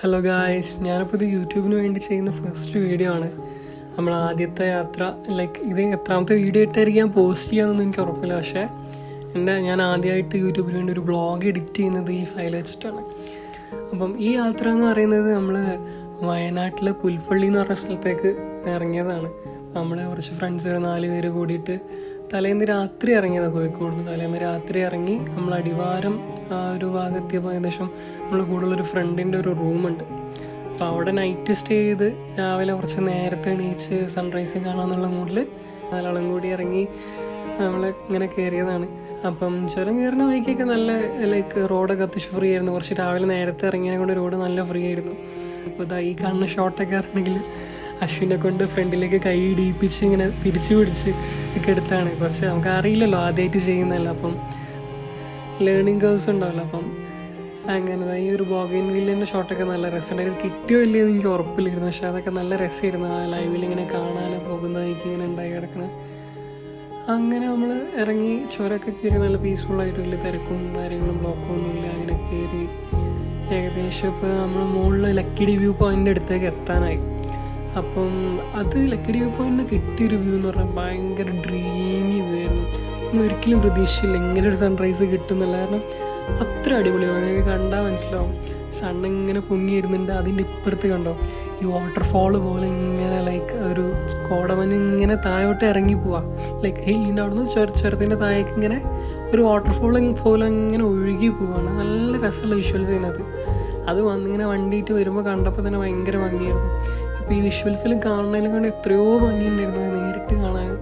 Hello guys ഞാനിപ്പോൾ ഇത് യൂട്യൂബിന് വേണ്ടി ചെയ്യുന്ന ഫസ്റ്റ് വീഡിയോ ആണ്. നമ്മൾ ആദ്യത്തെ യാത്ര ലൈക്ക് ഇത് എത്രാമത്തെ വീഡിയോ ഇട്ടായിരിക്കും ഞാൻ പോസ്റ്റ് ചെയ്യാമെന്നൊന്നും എനിക്ക് ഉറപ്പില്ല. പക്ഷേ എന്റെ ഞാൻ ആദ്യമായിട്ട് യൂട്യൂബിന് വേണ്ടി ഒരു ബ്ലോഗ് എഡിറ്റ് ചെയ്യുന്നത് ഈ ഫയൽ വെച്ചിട്ടാണ്. അപ്പം ഈ യാത്ര എന്ന് പറയുന്നത് നമ്മൾ വയനാട്ടിലെ പുൽപ്പള്ളി എന്ന് പറഞ്ഞ സ്ഥലത്തേക്ക് ഇറങ്ങിയതാണ്. നമ്മൾ കുറച്ച് ഫ്രണ്ട്സ് ഒരു നാല് പേര് കൂടിയിട്ട് തലേന്ന് രാത്രി ഇറങ്ങിയതാണ് കോഴിക്കോട് നിന്ന്. തലേന്ന് രാത്രി ഇറങ്ങി നമ്മൾ അടിവാരം ആ ഒരു ഭാഗത്തിയപ്പോൾ ഏകദേശം നമ്മൾ കൂടുതലൊരു ഫ്രണ്ടിന്റെ ഒരു റൂമുണ്ട് അപ്പോൾ അവിടെ നൈറ്റ് സ്റ്റേ ചെയ്ത് രാവിലെ കുറച്ച് നേരത്തെ എണീച്ച് സൺറൈസ് കാണാമെന്നുള്ള മൂഡിൽ നാലാളും കൂടി ഇറങ്ങി നമ്മൾ ഇങ്ങനെ കയറിയതാണ് അപ്പം ചുരം കയറുന്ന വഴിക്കൊക്കെ നല്ല ലൈക്ക് റോഡൊക്കെ അത്യാവശ്യം ഫ്രീ ആയിരുന്നു. കുറച്ച് രാവിലെ നേരത്തെ ഇറങ്ങിയതിനെ കൊണ്ട് റോഡ് നല്ല ഫ്രീ ആയിരുന്നു. അപ്പോൾ ഇതാ ഈ കാണുന്ന ഷോട്ടൊക്കെ ആണെങ്കിൽ അശ്വിനെ കൊണ്ട് ഫ്രണ്ടിലേക്ക് കൈ ഇടിയിപ്പിച്ച് ഇങ്ങനെ തിരിച്ചു പിടിച്ച് ഒക്കെ എടുത്താണ്. കുറച്ച് നമുക്ക് അറിയില്ലല്ലോ ആദ്യമായിട്ട് ചെയ്യുന്നതല്ല. അപ്പം ലേണിംഗ് കേഴ്സ് ഉണ്ടാവില്ല അപ്പം അങ്ങനെ ഈ ഒരു ബോഗൈൻ വില്ലിന്റെ ഷോട്ടൊക്കെ നല്ല രസമുണ്ടായിരുന്നു കിട്ടിയോ ഇല്ലയെന്ന് എനിക്ക് ഉറപ്പില്ലായിരുന്നു. പക്ഷേ അതൊക്കെ നല്ല രസമായിരുന്നു ആ ലൈവിൽ ഇങ്ങനെ കാണാൻ പോകുന്ന എനിക്ക് ഇങ്ങനെ ഉണ്ടായി കിടക്കണം. അങ്ങനെ നമ്മൾ ഇറങ്ങി ചുരമൊക്കെ കയറി നല്ല പീസ്ഫുള്ളായിട്ട് വലിയ തിരക്കും കാര്യങ്ങളും ബ്ലോക്കും ഒന്നുമില്ല അങ്ങനെ കയറി ഏകദേശം ഇപ്പോൾ നമ്മൾ മുകളിൽ ലക്കിടി വ്യൂ പോയിന്റ് അടുത്തേക്ക് എത്താനായി. അപ്പം അത് ലക്കിടി വ്യൂ കിട്ടിയ കിട്ടിയൊരു വ്യൂ എന്ന് പറഞ്ഞാൽ ഭയങ്കര ഡ്രീമി വ്യൂ ആയിരുന്നു. ഒരിക്കലും പ്രതീക്ഷിച്ചില്ല ഇങ്ങനെ ഒരു സൺറൈസ് കിട്ടുന്നില്ല കാരണം അത്ര അടിപൊളിയാണ് നിങ്ങൾക്ക് കണ്ടാൽ മനസ്സിലാവും. സൺ ഇങ്ങനെ പൊങ്ങിയിരുന്നുണ്ട്. അതിന്റെ ഇപ്പുറത്ത് കണ്ടോ? ഈ വാട്ടർഫാൾ പോലെ ഇങ്ങനെ ലൈക്ക് ഒരു കോടമഞ്ഞ് ഇങ്ങനെ താഴോട്ട് ഇറങ്ങി പോവാ. ലൈക്ക് ഹില്ലിന്റെ നിന്ന് ചുര ചുരത്തിന്റെ താഴേക്ക് ഇങ്ങനെ ഒരു വാട്ടർഫാൾ പോലെ ഇങ്ങനെ ഒഴുകി പോവാണ്. നല്ല രസമുള്ള വിഷ്വൽസ് ചെയ്യുന്നത് അത് വന്നിങ്ങനെ വണ്ടിയിട്ട് വരുമ്പോൾ കണ്ടപ്പോൾ തന്നെ ഭയങ്കര ഭംഗിയായിരുന്നു. ഇപ്പോൾ ഈ വിഷ്വൽസിൽ കാണുന്നതിലും കൊണ്ട് എത്രയോ ഭംഗിയുണ്ടായിരുന്നു. നേരിട്ട് കാണാൻ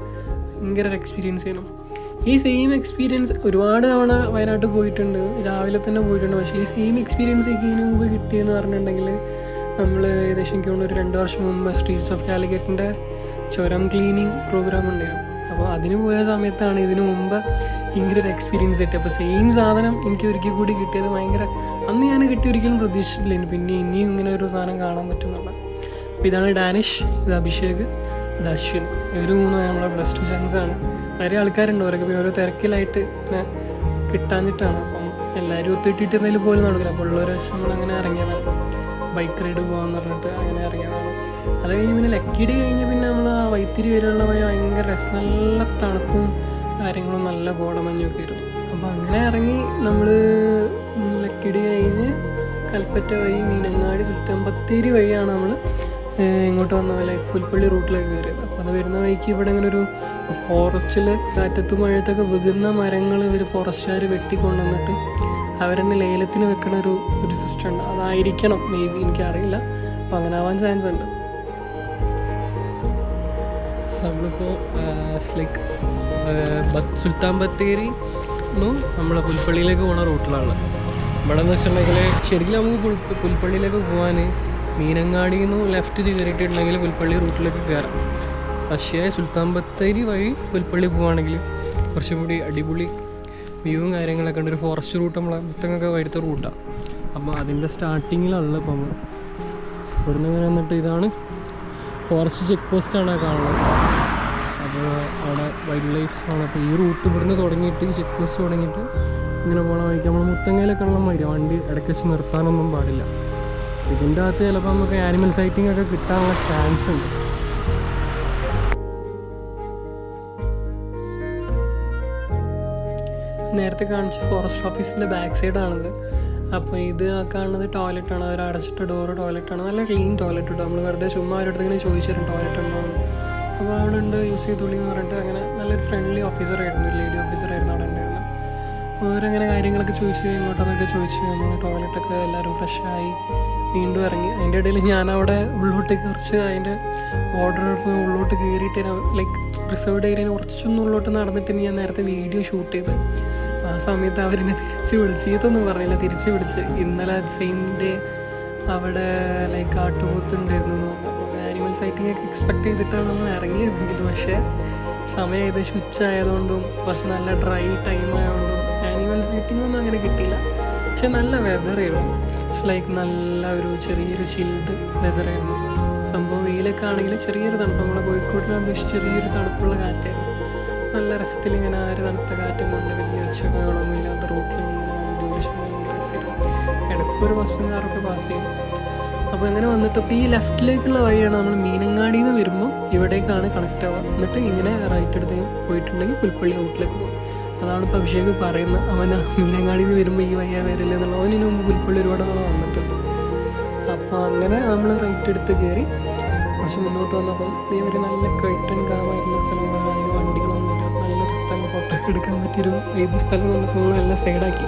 ഭയങ്കര ഒരു എക്സ്പീരിയൻസ് ചെയ്യണം ഈ സെയിം എക്സ്പീരിയൻസ് ഒരുപാട് തവണ വയനാട്ടിൽ പോയിട്ടുണ്ട്. രാവിലെ തന്നെ പോയിട്ടുണ്ട്. പക്ഷേ ഈ സെയിം എക്സ്പീരിയൻസ് എനിക്ക് ഇതിനു മുമ്പ് കിട്ടിയെന്ന് പറഞ്ഞിട്ടുണ്ടെങ്കിൽ നമ്മൾ ഏകദേശം എനിക്ക് ഒരു രണ്ട് വർഷം മുമ്പ് സ്ട്രീറ്റ്സ് ഓഫ് കാലിക്കറ്റിന്റെ ചുരം ക്ലീനിങ് പ്രോഗ്രാം ഉണ്ടായിരുന്നു. അപ്പോൾ അതിന് പോയ സമയത്താണ് ഇതിനു മുമ്പ് ഇങ്ങനെ ഒരു എക്സ്പീരിയൻസ് കിട്ടിയത്. അപ്പോൾ സെയിം സാധനം എനിക്ക് ഒരിക്കൽ കൂടി കിട്ടിയത് ഭയങ്കര അന്ന് ഞാൻ കിട്ടി ഒരിക്കലും പ്രതീക്ഷിച്ചിട്ടില്ല. പിന്നെ ഇനിയും ഇങ്ങനെ ഒരു സാധനം കാണാൻ പറ്റുന്നുള്ളത് അപ്പോൾ ഇതാണ് ഡാനിഷ് ഇത് അഭിഷേക് ഇത് അശ്വിൻ. ഇവർ മൂന്ന് നമ്മളെ പ്ലസ് ടു ചങ്സ് ആണ്. വേറെ ആൾക്കാരുണ്ട്. അവരൊക്കെ പിന്നെ ഓരോ തിരക്കിലായിട്ട് ഇങ്ങനെ കിട്ടാഞ്ഞിട്ടാണ്. അപ്പം എല്ലാവരും ഒത്തിട്ടിട്ട് എന്തെങ്കിലും പോലും നടക്കില്ല. അപ്പോൾ ഉള്ളൊരു വെച്ച് നമ്മളങ്ങനെ ഇറങ്ങിയതാണ്. ബൈക്ക് റൈഡ് പോകാമെന്ന് പറഞ്ഞിട്ട് അങ്ങനെ ഇറങ്ങിയതാണ്. അത് കഴിഞ്ഞ് പിന്നെ ലക്കിടി കഴിഞ്ഞ് പിന്നെ നമ്മൾ ആ വൈത്തിരി വരെയുള്ള വഴി ഭയങ്കര രസം. നല്ല തണുപ്പും കാര്യങ്ങളും നല്ല കോടമഞ്ഞൊക്കെ ആയിരുന്നു. അപ്പോൾ അങ്ങനെ ഇറങ്ങി നമ്മൾ ലക്കിടി കഴിഞ്ഞ് കൽപ്പറ്റ വഴി മീനങ്ങാടി സുൽത്താൻ ബത്തേരി വഴിയാണ് നമ്മൾ ഇങ്ങോട്ട് വന്ന പോലെ പുൽപ്പള്ളി റൂട്ടിലേക്ക് കയറിയത്. അത് വരുന്ന വഴിക്ക് ഇവിടെ ഇങ്ങനെ ഒരു ഫോറസ്റ്റിൽ കാറ്റത്തും മഴയത്തൊക്കെ വികുന്ന മരങ്ങൾ ഇവർ ഫോറസ്റ്റുകാർ വെട്ടിക്കൊണ്ടുവന്നിട്ട് അവരെന്നെ ലേലത്തിന് വെക്കണ ഒരു ഒരു സിസ്റ്റം ഉണ്ട്. അതായിരിക്കണം മേ ബി എനിക്കറിയില്ല. അപ്പോൾ അങ്ങനെ ആവാൻ ചാൻസ് ഉണ്ട് നമ്മളിപ്പോൾ ലൈക്ക് സുൽത്താൻ ബത്തേരി നമ്മളെ പുൽപ്പള്ളിയിലേക്ക് പോണ റൂട്ടിലാണ് ഇവിടെ എന്ന് വെച്ചിട്ടുണ്ടെങ്കിൽ ശരിക്കും നമുക്ക് പുൽ പുൽപ്പള്ളിയിലേക്ക് പോകാൻ മീനങ്ങാടിയിൽ നിന്ന് ലെഫ്റ്റ് കയറിയിട്ടുണ്ടെങ്കിൽ പുൽപ്പള്ളി റൂട്ടിലേക്ക് കയറാം പക്ഷേ സുൽത്താൻ ബത്തേരി വഴി പുൽപ്പള്ളി പോവുകയാണെങ്കിൽ കുറച്ചും കൂടി അടിപൊളി വ്യൂവും കാര്യങ്ങളൊക്കെ ഉണ്ട്. ഒരു ഫോറസ്റ്റ് റൂട്ട് നമ്മളെ മുത്തങ്ങൊക്കെ വരുത്ത റൂട്ടാണ് അപ്പോൾ അതിന്റെ സ്റ്റാർട്ടിങ്ങിലുള്ള ഇപ്പം നമ്മൾ ഇവിടുന്ന് ഇങ്ങനെ വന്നിട്ട് ഇതാണ് ഫോറസ്റ്റ് ചെക്ക് പോസ്റ്റാണ് കാണുന്നത്. അപ്പോൾ അവിടെ വൈൽഡ് ലൈഫ് ആണ്. അപ്പോൾ ഈ റൂട്ട് ഇവിടുന്ന് തുടങ്ങിയിട്ട് ചെക്ക് പോസ്റ്റ് തുടങ്ങിയിട്ട് ഇങ്ങനെ പോകണ വഴിക്ക് നമ്മൾ മുത്തങ്ങയിലൊക്കെ ഉള്ള മതി വണ്ടി ഇടയ്ക്ക് വെച്ച് നിർത്താനൊന്നും പാടില്ല. ഇതിന്റെ അകത്ത് ചിലപ്പോൾ നമുക്ക് ആനിമൽ സൈറ്റിംഗ് ഒക്കെ കിട്ടാനുള്ള ചാൻസ് ഉണ്ട്. നേരത്തെ കാണിച്ച ഫോറസ്റ്റ് ഓഫീസിന്റെ ബാക്ക് സൈഡാണിത് അപ്പോൾ ഇത് കാണുന്നത് ടോയ്ലറ്റാണ് അവർ അടച്ചിട്ട ഡോറ് ടോയ്ലറ്റാണ് നല്ല ക്ലീൻ ടോയ്ലറ്റ് ഉണ്ട് നമ്മൾ വെറുതെ ചുമ്മാ അവരുടെ അടുത്ത് ഇങ്ങനെ ചോദിച്ചിരുന്നു ടോയ്ലറ്റ് ഉണ്ടോ അപ്പോൾ അവിടെ ഉണ്ട് യൂസ് ചെയ്തോളി എന്ന് പറഞ്ഞിട്ട് അങ്ങനെ നല്ലൊരു ഫ്രണ്ട്ലി ഓഫീസറായിരുന്നു ലേഡി ഓഫീസറായിരുന്നു അവിടെ ഉണ്ടായിരുന്നത് അവരങ്ങനെ കാര്യങ്ങളൊക്കെ ചോദിച്ച് ഇങ്ങോട്ടെന്നൊക്കെ ചോദിച്ച് നമ്മൾ ടോയ്ലറ്റൊക്കെ എല്ലാവരും ഫ്രഷായി വീണ്ടും ഇറങ്ങി. അതിന്റെ ഇടയിൽ ഞാൻ അവിടെ ഉള്ളോട്ട് കുറച്ച് അതിന്റെ ഓർഡർ ഉള്ളോട്ട് കയറിയിട്ട് ലൈക്ക് റിസർവ്ഡ് ഏരിയയിൽ കുറച്ചൊന്നും ഉള്ളോട്ട് നടന്നിട്ട് ഞാൻ നേരത്തെ വീഡിയോ ഷൂട്ട് ചെയ്ത്. ആ സമയത്ത് അവരെന്നെ തിരിച്ച് വിളിച്ച് ഇതൊന്നും പറഞ്ഞില്ല തിരിച്ച് വിളിച്ച്. ഇന്നലെ സെയിം ഡേ അവിടെ ലൈക്ക് ആട്ടുപോത്തുണ്ടായിരുന്നു എന്ന് പറഞ്ഞപ്പോൾ ആനിമൽ സൈറ്റിംഗ് ഒക്കെ എക്സ്പെക്ട് ചെയ്തിട്ടാണ് നമ്മൾ ഇറങ്ങിയതെങ്കിലും പക്ഷേ സമയം ഏകദേശം ഉച്ച ആയതുകൊണ്ടും കുറച്ച് നല്ല ഡ്രൈ ടൈം ആയതുകൊണ്ടും ആനിമൽ സൈറ്റിംഗ് ഒന്നും അങ്ങനെ കിട്ടിയില്ല. പക്ഷെ നല്ല വെതറായിരുന്നു ഇറ്റ്സ് ലൈക്ക് നല്ല ഒരു ചെറിയൊരു ചിൽഡ് വെതറായിരുന്നു സംഭവം വെയിലൊക്കെ ആണെങ്കിൽ ചെറിയൊരു തണുപ്പ്. നമ്മളെ കോഴിക്കോടിനെ അപേക്ഷിച്ച് ചെറിയൊരു തണുപ്പുള്ള കാറ്റായിരുന്നു നല്ല രസത്തിൽ ഇങ്ങനെ ആ ഒരു തണുത്ത കാറ്റും കൊണ്ട് വലിയ ഒച്ചകളൊന്നും ഇല്ലാത്ത റോട്ടിൽ ഇങ്ങനെ വണ്ടി ഓടിച്ച് ഭയങ്കര രസമായിരുന്നു ഇടയ്ക്ക് ഒരു ബസ്സും കാറൊക്കെ പാസ് ചെയ്യും അപ്പോൾ അങ്ങനെ വന്നിട്ട് ഇപ്പോൾ ഈ ലെഫ്റ്റിലേക്കുള്ള വഴിയാണ് നമ്മൾ മീനങ്ങാടിയിൽ നിന്ന് വരുമ്പോൾ ഇവിടേക്കാണ് കണക്ട് ആവുക. എന്നിട്ട് ഇങ്ങനെ റൈറ്റ് എടുത്ത് പോയിട്ടുണ്ടെങ്കിൽ പുൽപ്പള്ളി റൂട്ടിലേക്ക് പോകും. അതാണ് ഇപ്പോൾ അഭിഷേക് പറയുന്നത് അവൻ മീനങ്ങാടിയിൽ നിന്ന് വരുമ്പോൾ ഈ വയ്യാ വരില്ല അവന് മുമ്പ് പുൽപ്പള്ളി ഒരുപാട് നാൾ വന്നിട്ടുണ്ട്. അപ്പോൾ അങ്ങനെ നമ്മൾ റൈറ്റ് എടുത്ത് കയറി കുറച്ച് മുന്നോട്ട് വന്നപ്പം ഒരു നല്ല കൈറ്റൻ കാമായിട്ടുള്ള സ്ഥലം വേറെ. അധികം വണ്ടികളൊന്നുമില്ല നല്ലൊരു സ്ഥലം ഫോട്ടോ ഒക്കെ എടുക്കാൻ പറ്റിയൊരു ഏത് സ്ഥലം കണ്ടപ്പോൾ നമ്മൾ നല്ല സൈഡാക്കി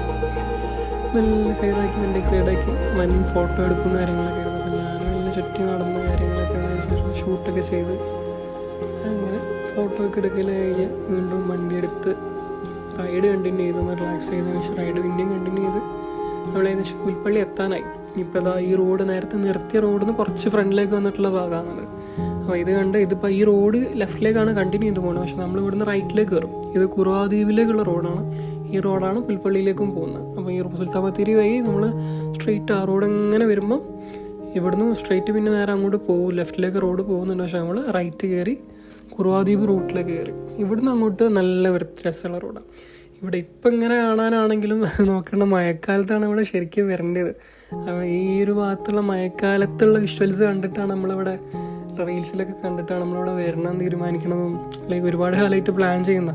നല്ല സൈഡാക്കി എന്റെ സൈഡാക്കി വൻ ഫോട്ടോ എടുക്കും കാര്യങ്ങളൊക്കെ ആയിരുന്നു. അപ്പോൾ ഞാൻ നല്ല ചുറ്റി നടന്ന കാര്യങ്ങളൊക്കെ ഷൂട്ടൊക്കെ ചെയ്ത് അങ്ങനെ ഫോട്ടോ ഒക്കെ കഴിഞ്ഞ് വീണ്ടും വണ്ടി എടുത്ത് റൈഡ് കണ്ടിന്യൂ ചെയ്ത് ഒന്ന് റിലാക്സ് ചെയ്ത്. ശേഷം റൈഡ് പിന്നെയും കണ്ടിന്യൂ ചെയ്ത്. നമ്മൾ ഏകദേശം പുൽപ്പള്ളി എത്താനായി. ഇപ്പോൾ ഇതാ ഈ റോഡ് നേരത്തെ നിർത്തിയ റോഡിൽ നിന്ന് കുറച്ച് ഫ്രണ്ടിലേക്ക് വന്നിട്ടുള്ള ഭാഗമാണ് അപ്പോൾ ഇത് കണ്ട് ഇതിപ്പോൾ ഈ റോഡ് ലെഫ്റ്റിലേക്കാണ് കണ്ടിന്യൂ ചെയ്ത് പോകുന്നത് പക്ഷേ നമ്മൾ ഇവിടുന്ന് റൈറ്റിലേക്ക് കയറും ഇത് കുറുവാദ്വീപിലേക്കുള്ള റോഡാണ് ഈ റോഡാണ് പുൽപ്പള്ളിയിലേക്കും പോകുന്നത്. അപ്പോൾ ഈ സുൽത്താൻ ബത്തേരി വഴി നമ്മൾ സ്ട്രെയിറ്റ് ആ റോഡ് എങ്ങനെ വരുമ്പം ഇവിടുന്ന് സ്ട്രെയിറ്റ് പിന്നെ നേരെ അങ്ങോട്ട് പോകും ലെഫ്റ്റിലേക്ക് റോഡ് പോകുന്നുണ്ട്. പക്ഷേ നമ്മൾ റൈറ്റ് കയറി കുറുവാദ്വീപ് റൂട്ടിലേക്ക് കയറി ഇവിടുന്ന് അങ്ങോട്ട് നല്ല രസമുള്ള റോഡാണ് ഇവിടെ ഇപ്പം ഇങ്ങനെ കാണാനാണെങ്കിലും നോക്കേണ്ട മഴക്കാലത്താണ് ഇവിടെ ശരിക്കും വരേണ്ടത്. ഈ ഒരു ഭാഗത്തുള്ള മഴക്കാലത്തുള്ള വിഷ്വൽസ് കണ്ടിട്ടാണ് നമ്മളിവിടെ റീൽസിലൊക്കെ കണ്ടിട്ടാണ് നമ്മളിവിടെ വരണം തീരുമാനിക്കണതും ലൈക്ക് ഒരുപാട് കാലമായിട്ട് പ്ലാൻ ചെയ്യുന്ന.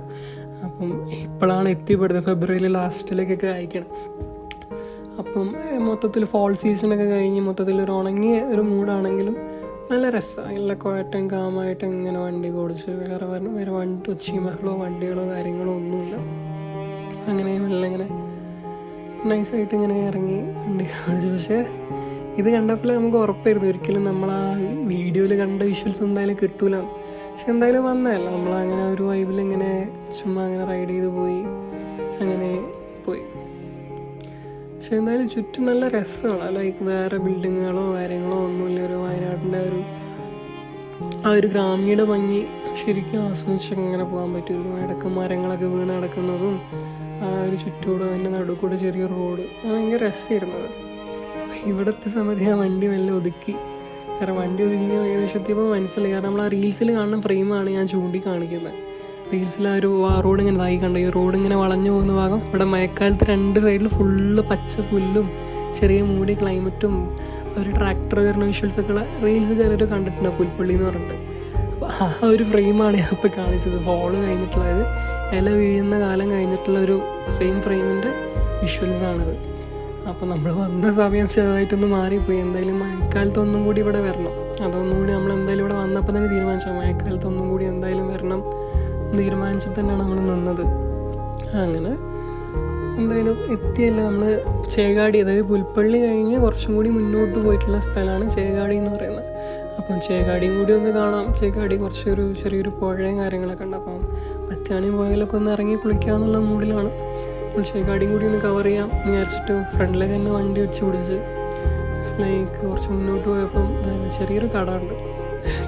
അപ്പം ഇപ്പോഴാണ് എത്തിപ്പെടുന്നത് ഫെബ്രുവരി ലാസ്റ്റിലേക്കൊക്കെ അയക്കണം. അപ്പം മൊത്തത്തിൽ ഫോൾ സീസണൊക്കെ കഴിഞ്ഞ് മൊത്തത്തിൽ ഒരു ഉണങ്ങിയ ഒരു മൂഡാണെങ്കിലും നല്ല രസമാണ് നല്ല കോയട്ടും കാമായിട്ട് ഇങ്ങനെ വണ്ടി ഓടിച്ച് വേറെ വേറെ വണ്ടി ഒച്ചി ബഹളോ വണ്ടികളോ കാര്യങ്ങളോ ഒന്നുമില്ല. അങ്ങനെ നല്ല ഇങ്ങനെ നൈസായിട്ട് ഇങ്ങനെ ഇറങ്ങി വണ്ടി ഓടിച്ചു. പക്ഷേ ഇത് കണ്ടപ്പോൾ നമുക്ക് ഉറപ്പായിരുന്നു. ഒരിക്കലും നമ്മൾ ആ വീഡിയോയിൽ കണ്ട വിഷ്വൽസ് എന്തായാലും കിട്ടൂല. പക്ഷെ എന്തായാലും വന്നതല്ല. നമ്മളങ്ങനെ ഒരു വൈബിൽ ഇങ്ങനെ ചുമ്മാ അങ്ങനെ റൈഡ് ചെയ്ത് പോയി. അങ്ങനെ പോയി. പക്ഷെ എന്തായാലും ചുറ്റും നല്ല രസമാണ്. ലൈക്ക് വേറെ ബിൽഡിങ്ങുകളോ കാര്യങ്ങളോ ഒന്നുമില്ല. ഒരു വയനാടിന്റെ ഒരു ആ ഒരു ഗ്രാമീണ ഭംഗി ശരിക്കും ആസ്വദിച്ച് അങ്ങനെ പോകാൻ പറ്റും ഇടയ്ക്ക് മരങ്ങളൊക്കെ വീണ് കിടക്കുന്നതും ആ ഒരു ചുറ്റൂടെ അതിന്റെ നടുവ് കൂടെ ചെറിയ റോഡ് അത് ഭയങ്കര രസമായിരുന്നത് ഇവിടുത്തെ സമയത്ത് ഞാൻ വണ്ടി മെല്ലെ ഒതുക്കി. കാരണം വണ്ടി ഒതുക്കി ഏകദേശം എത്തിയപ്പോൾ മനസ്സിലായി. കാരണം നമ്മൾ ആ റീൽസിൽ കാണുന്ന ഫ്രെയിമാണ് ഞാൻ ചൂണ്ടി കാണിക്കുന്നത് റീൽസിൽ ആ ഒരു റോഡ് ഇങ്ങനെ ഇതായി കണ്ട. ഈ റോഡ് ഇങ്ങനെ വളഞ്ഞു പോകുന്ന ഭാഗം ഇവിടെ മഴക്കാലത്ത് രണ്ട് സൈഡിൽ ഫുള്ള് പച്ച പുല്ലും ചെറിയ മൂടി ക്ലൈമറ്റും ഒരു ട്രാക്ടർ വരുന്ന വിഷ്വൽസൊക്കെ ഉള്ള റീൽസ് ചിലർ കണ്ടിട്ടുണ്ട് പുൽപ്പള്ളി എന്ന് പറഞ്ഞിട്ട്. ആ ഒരു ഫ്രെയിമാണ് ഞാൻ ഇപ്പോൾ കാണിച്ചത്. ഫോൾ കഴിഞ്ഞിട്ടുള്ളത്. ഇല വീഴുന്ന കാലം കഴിഞ്ഞിട്ടുള്ള ഒരു സെയിം ഫ്രെയിമിന്റെ വിഷ്വൽസാണിത് അപ്പോൾ നമ്മൾ വന്ന സമയം ചെറുതായിട്ടൊന്ന് മാറിപ്പോയി. എന്തായാലും മഴക്കാലത്ത് ഒന്നും കൂടി ഇവിടെ വരണം. അതൊന്നും കൂടി നമ്മൾ എന്തായാലും ഇവിടെ വന്നപ്പോൾ തന്നെ തീരുമാനിച്ചു? മഴക്കാലത്ത് ഒന്നും കൂടി എന്തായാലും വരണം. തീരുമാനിച്ചിട്ട് തന്നെയാണ് നമ്മൾ നിന്നത്. അങ്ങനെ എന്തായാലും എത്തിയല്ല. നമ്മൾ ചേകാടി അതായത് പുൽപ്പള്ളി കഴിഞ്ഞ് കുറച്ചും കൂടി മുന്നോട്ട് പോയിട്ടുള്ള സ്ഥലമാണ് ചേകാടി എന്ന് പറയുന്നത്. അപ്പം ചേകാടിയും കൂടി ഒന്ന് കാണാം. ചേകാടി കുറച്ചൊരു ചെറിയൊരു പുഴയും കാര്യങ്ങളൊക്കെ ഉണ്ട്. അപ്പം പറ്റാണി പോയാലൊക്കെ ഒന്ന് ഇറങ്ങി കുളിക്കുക എന്നുള്ള മൂഡിലാണ്. അപ്പോൾ ചേകാടിയും കൂടി ഒന്ന് കവർ ചെയ്യാം എന്ന് വിചാരിച്ചിട്ട് ഫ്രണ്ടിലേക്ക് തന്നെ വണ്ടി വെച്ച് പിടിച്ച് ലൈക്ക് കുറച്ച് മുന്നോട്ട് പോയപ്പം ചെറിയൊരു കട ഉണ്ട്.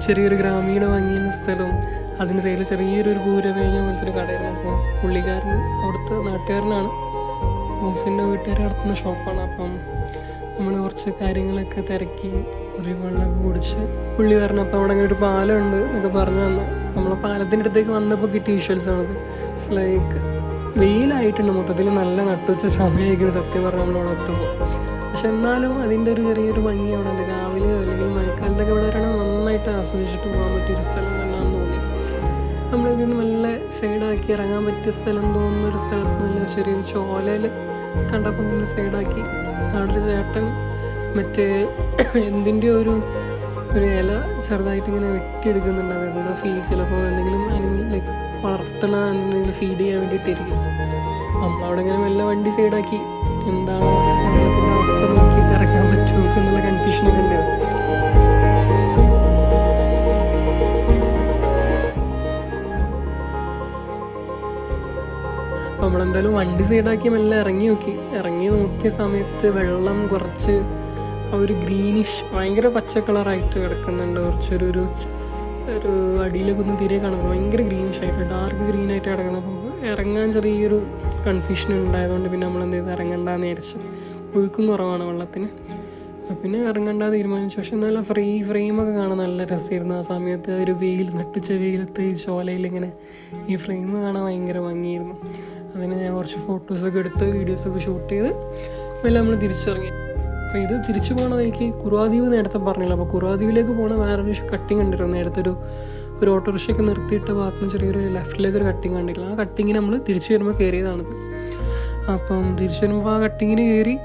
ചെറിയൊരു ഗ്രാമീണ ഭംഗിയുള്ള സ്ഥലവും അതിന് സൈഡിൽ ചെറിയൊരു ഒരു കൂരവേഞ്ഞ പോലത്തെ ഒരു കടയായിരുന്നു അപ്പോൾ പുള്ളിക്കാരൻ അവിടുത്തെ നാട്ടുകാരനാണ്. മൂസിന്റെ വീട്ടുകാർ നടത്തുന്ന ഷോപ്പാണ്. അപ്പം നമ്മൾ കുറച്ച് കാര്യങ്ങളൊക്കെ തിരക്കി ഒരു വെള്ളമൊക്കെ കുടിച്ച് പുള്ളി പറഞ്ഞപ്പോൾ അവിടെ അങ്ങനെ ഒരു പാലമുണ്ട് എന്നൊക്കെ പറഞ്ഞു തന്നു. നമ്മളെ പാലത്തിന്റെ അടുത്തേക്ക് വന്നപ്പോൾ കിട്ടിയ വിഷ്വൽസ് ആണത്. ഇറ്റ്സ് ലൈക്ക് വെയിലായിട്ടുണ്ട്. മൊത്തത്തിൽ നല്ല നട്ടുവച്ച സമയമായിരിക്കും സത്യം പറഞ്ഞാൽ നമ്മളവിടെ എത്തുമ്പോൾ പക്ഷെ എന്നാലും അതിന്റെ ഒരു ചെറിയൊരു ഭംഗി അവിടെ ഉണ്ട്. രാവിലെയോ അല്ലെങ്കിൽ മഴക്കാലത്തൊക്കെ ഇവിടെ വരാണെങ്കിൽ നന്നായിട്ട് ആസ്വദിച്ചിട്ട് പോകാൻ പറ്റിയൊരു സ്ഥലം തന്നെയാണെന്ന് തോന്നി. നമ്മളിതിൽ നിന്ന് നല്ല സൈഡാക്കി ഇറങ്ങാൻ പറ്റിയ സ്ഥലം തോന്നുന്ന ഒരു സ്ഥലത്ത് നല്ല ചെറിയൊരു ചോലയിൽ കണ്ടപ്പോൾ ഇങ്ങനെ സൈഡാക്കി. അവിടെ ഒരു ചേട്ടൻ മറ്റേ എന്തിന്റെ ഒരു ഒരു ഇല ചെറുതായിട്ട് ഇങ്ങനെ വെട്ടിയെടുക്കുന്നുണ്ട്. എന്താ ഫീഡ് ചിലപ്പോൾ എന്തെങ്കിലും അനിമൽ ലൈക്ക് വളർത്തണ എന്തെങ്കിലും ഫീഡ് ചെയ്യാൻ വേണ്ടിയിട്ടിരിക്കും നമ്മളവിടെ ഇങ്ങനെ മെല്ലെ വണ്ടി സൈഡാക്കി. എന്താണ് സ്ഥലത്തിന്റെ അവസ്ഥ നോക്കിയിട്ട് ഇറക്കാൻ പറ്റുമോ എന്നുള്ള കൺഫ്യൂഷനൊക്കെ ഉണ്ടായിരുന്നു. നമ്മളെന്തായാലും വണ്ടി സൈഡാക്കി മെല്ലെ ഇറങ്ങി നോക്കി. ഇറങ്ങി നോക്കിയ സമയത്ത് വെള്ളം കുറച്ച് ആ ഒരു ഗ്രീനിഷ് ഭയങ്കര പച്ച കളറായിട്ട് കിടക്കുന്നുണ്ട്. കുറച്ചൊരു ഒരു ഒരു അടിയിലേക്കൊന്നും തീരെ കാണുമ്പോൾ ഭയങ്കര ഗ്രീനിഷ് ആയിട്ട് ഡാർക്ക് ഗ്രീൻ ആയിട്ട് കിടക്കുന്നത് അപ്പോൾ ഇറങ്ങാൻ ചെറിയൊരു കൺഫ്യൂഷൻ ഉണ്ടായതുകൊണ്ട് പിന്നെ നമ്മൾ എന്ത് ചെയ്ത്? ഇറങ്ങണ്ടെന്ന് വിചാരിച്ചു. ഒഴുക്കും കുറവാണ് വെള്ളത്തിന്. പിന്നെ ഇറങ്ങണ്ട തീരുമാനിച്ചു. പക്ഷെ നല്ല ഫ്രീ ഫ്രെയിമൊക്കെ കാണാൻ നല്ല രസമായിരുന്നു. ആ സമയത്ത് ഒരു വെയിൽ നട്ടിച്ച വെയിലത്ത് ഈ ചോലയിൽ ഇങ്ങനെ ഈ ഫ്രെയിം കാണാൻ ഭയങ്കര ഭംഗിയായിരുന്നു. അതിന് ഞാൻ കുറച്ച് ഫോട്ടോസൊക്കെ എടുത്ത് വീഡിയോസൊക്കെ ഷൂട്ട് ചെയ്ത് എല്ലാം നമ്മൾ തിരിച്ചിറങ്ങി. അപ്പോൾ ഇത് തിരിച്ചു പോകണ എനിക്ക് കുറുവാദ്വീപ് നേരത്തെ പറഞ്ഞില്ല. അപ്പോൾ കുറുവാദ്വീപിലേക്ക് പോകണ വേറൊരു കട്ടിങ് കണ്ടിരുന്നു. നേരത്തെ ഒരു ഒരു ഓട്ടോറിക്ഷയ്ക്ക് നിർത്തിയിട്ട് ഭാഗത്ത് നിന്ന് ചെറിയൊരു ലെഫ്റ്റിലേക്ക് ഒരു കട്ടിങ് കണ്ടില്ല ആ കട്ടിങ്ങിന് നമ്മൾ തിരിച്ചു വരുമ്പോൾ കയറിയതാണിത് അപ്പം തിരിച്ചു വരുമ്പോൾ ആ കട്ടിങ്ങിന് കയറി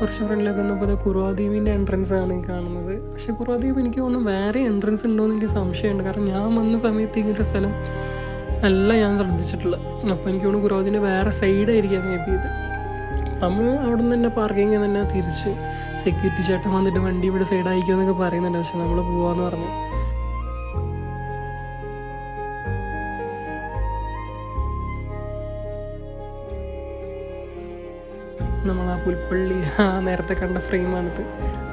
കുറച്ച് ഫ്രണ്ടിലേക്ക് വന്നപ്പോൾ കുറുവാദ്വീപിന്റെ എൻട്രൻസ് ആണ് ഈ കാണുന്നത്. പക്ഷേ കുറുവാദ്വീപ് എനിക്ക് തോന്നുന്നു വേറെ എൻട്രൻസ് ഉണ്ടോ എന്ന് എനിക്ക് സംശയമുണ്ട്. കാരണം ഞാൻ വന്ന സമയത്ത് ഈ ഒരു സ്ഥലം അല്ല ഞാൻ ശ്രദ്ധിച്ചിട്ടുള്ളത്. അപ്പോൾ എനിക്ക് തോന്നുന്നു കുറുവാദ്വീപിന്റെ വേറെ സൈഡായിരിക്കാം മേ ബി ഇത്. നമ്മൾ അവിടെ നിന്ന് തന്നെ പാർക്കിങ് തന്നെ തിരിച്ച് സെക്യൂരിറ്റി ചേട്ടൻ വന്നിട്ട് വണ്ടി ഇവിടെ സൈഡായിരിക്കും എന്നൊക്കെ പറയുന്നുണ്ട്. പക്ഷെ നമ്മൾ പോകാമെന്ന് പറഞ്ഞു. നമ്മൾ ആ പുൽപ്പള്ളി ആ നേരത്തെ കണ്ട ഫ്രെയിമാണിത്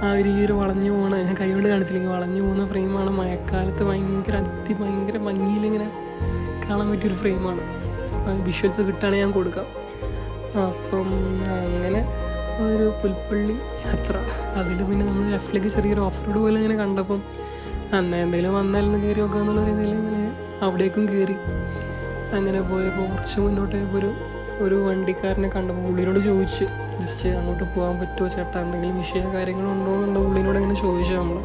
ആ ഒരു ഈ ഒരു വളഞ്ഞു പോണ കൈകൊണ്ട് കാണിച്ചില്ലെങ്കിൽ വളഞ്ഞു പോകുന്ന ഫ്രെയിമാണ് മഴക്കാലത്ത് ഭയങ്കര അതി ഭയങ്കര ഭംഗിയിലിങ്ങനെ കാണാൻ പറ്റിയൊരു ഫ്രെയിമാണ് വിഷ്വൽസ് കിട്ടുകയാണെങ്കിൽ ഞാൻ കൊടുക്കാം. അപ്പം അങ്ങനെ ഒരു പുൽപ്പള്ളി യാത്ര. അതിൽ പിന്നെ നമ്മൾ ലെഫ്റ്റിലേക്ക് ചെറിയൊരു ഓഫ് റോഡ് പോലെ ഇങ്ങനെ കണ്ടപ്പം അന്ന് എന്തെങ്കിലും വന്നാലൊന്ന് കയറി നോക്കുക എന്നുള്ള രീതിയിൽ ഇങ്ങനെ അവിടേക്കും കയറി അങ്ങനെ പോയപ്പോൾ കുറച്ച് മുന്നോട്ട് പോയപ്പോൾ ഒരു ഒരു വണ്ടിക്കാരനെ കണ്ടപ്പോൾ പുള്ളിനോട് ചോദിച്ച് ജസ്റ്റ് അങ്ങോട്ട് പോകാൻ പറ്റുമോ ചേട്ടാ? എന്തെങ്കിലും വിഷയ കാര്യങ്ങളുണ്ടോ? എന്നുള്ള പുള്ളിനോട് ഇങ്ങനെ ചോദിച്ചു നമ്മൾ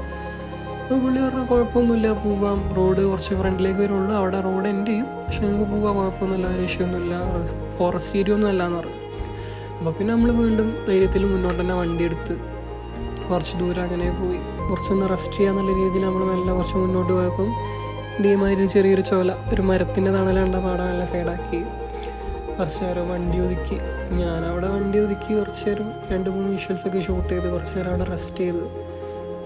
അപ്പോൾ പുള്ളി പറഞ്ഞു കുഴപ്പമൊന്നുമില്ല പോവാം. റോഡ് കുറച്ച് ഫ്രണ്ടിലേക്ക് വരുള്ളൂ. അവിടെ റോഡ് എൻഡ് ചെയ്യും. പക്ഷെ നിങ്ങൾക്ക് പോകാം കുഴപ്പമൊന്നുമില്ല ഒരു വിഷയമൊന്നുമില്ല ഫോറസ്റ്റ് ഏരിയ ഒന്നും അല്ല എന്ന് പറഞ്ഞു. അപ്പോൾ പിന്നെ നമ്മൾ വീണ്ടും ധൈര്യത്തിൽ മുന്നോട്ട് തന്നെ വണ്ടി എടുത്ത് കുറച്ച് ദൂരം അങ്ങനെ പോയി. കുറച്ചൊന്ന് റെസ്റ്റ് ചെയ്യാന്നുള്ള രീതിയിൽ നമ്മൾ നല്ല കുറച്ച് മുന്നോട്ട് പോയപ്പം ഇതേമാതിരി ചെറിയൊരു ചോല ഒരു മരത്തിന്റെ തണലുണ്ട പാടം നല്ല സൈഡാക്കി കുറച്ച് നേരം വണ്ടി ഒതുക്കി. ഞാനവിടെ വണ്ടി ഒതുക്കി കുറച്ച് നേരം രണ്ട് മൂന്ന് വിഷ്വൽസ് ഒക്കെ ഷൂട്ട് ചെയ്ത് കുറച്ച് നേരം അവിടെ റെസ്റ്റ് ചെയ്ത്.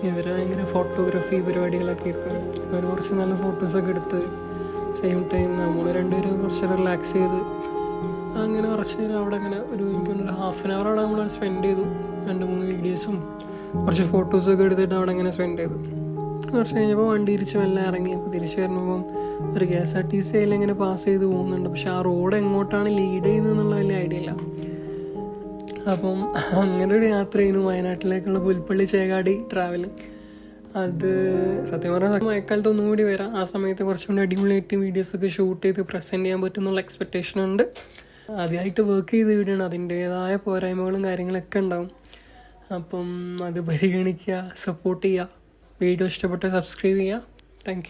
ഇവർ ഭയങ്കര ഫോട്ടോഗ്രാഫി പരിപാടികളൊക്കെ എടുത്ത് അവർ കുറച്ച് നല്ല ഫോട്ടോസൊക്കെ എടുത്ത് സെയിം ടൈം നമ്മൾ രണ്ടുപേരും കുറച്ച് റിലാക്സ് ചെയ്ത് അങ്ങനെ കുറച്ച് നേരം അവിടെ അങ്ങനെ ഒരു എനിക്കൊരു ഹാഫ് ആൻ അവർ അവിടെ നമ്മൾ സ്പെൻഡ് ചെയ്തു. രണ്ട് മൂന്ന് വീഡിയോസും കുറച്ച് ഫോട്ടോസൊക്കെ എടുത്തിട്ട് അവിടെ അങ്ങനെ സ്പെൻഡ് ചെയ്തു. കുറച്ച് കഴിഞ്ഞപ്പോൾ വണ്ടി തിരിച്ച് മെല്ലെ ഇറങ്ങി. തിരിച്ച് വരുമ്പം ഒരു K S R T C അതിൽ ഇങ്ങനെ പാസ് ചെയ്ത് പോകുന്നുണ്ട്. പക്ഷെ ആ റോഡ് എങ്ങോട്ടാണ് ലീഡ് ചെയ്യുന്നത് എന്നുള്ള വലിയ ഐഡിയ ഇല്ല. അപ്പം അങ്ങനെ ഒരു യാത്ര ചെയ്യുന്നു. വയനാട്ടിലേക്കുള്ള പുൽപ്പള്ളി ചേകാടി ട്രാവലിംഗ് അത് സത്യം പറഞ്ഞാൽ മഴക്കാലത്ത് ഒന്നും കൂടി വരാം. ആ സമയത്ത് കുറച്ചും കൂടി അടിപൊളിയായിട്ട് വീഡിയോസൊക്കെ ഷൂട്ട് ചെയ്ത് പ്രസന്റ് ചെയ്യാൻ പറ്റും എന്നുള്ള എക്സ്പെക്റ്റേഷൻ ഉണ്ട്. ആദ്യമായിട്ട് വർക്ക് ചെയ്ത് വീടാണ്. അതിന്റേതായ പോരായ്മകളും കാര്യങ്ങളൊക്കെ ഉണ്ടാവും. അപ്പം അത് പരിഗണിക്കുക സപ്പോർട്ട് ചെയ്യുക. വീഡിയോ ഇഷ്ടപ്പെട്ട് സബ്സ്ക്രൈബ് ചെയ്യുക. താങ്ക്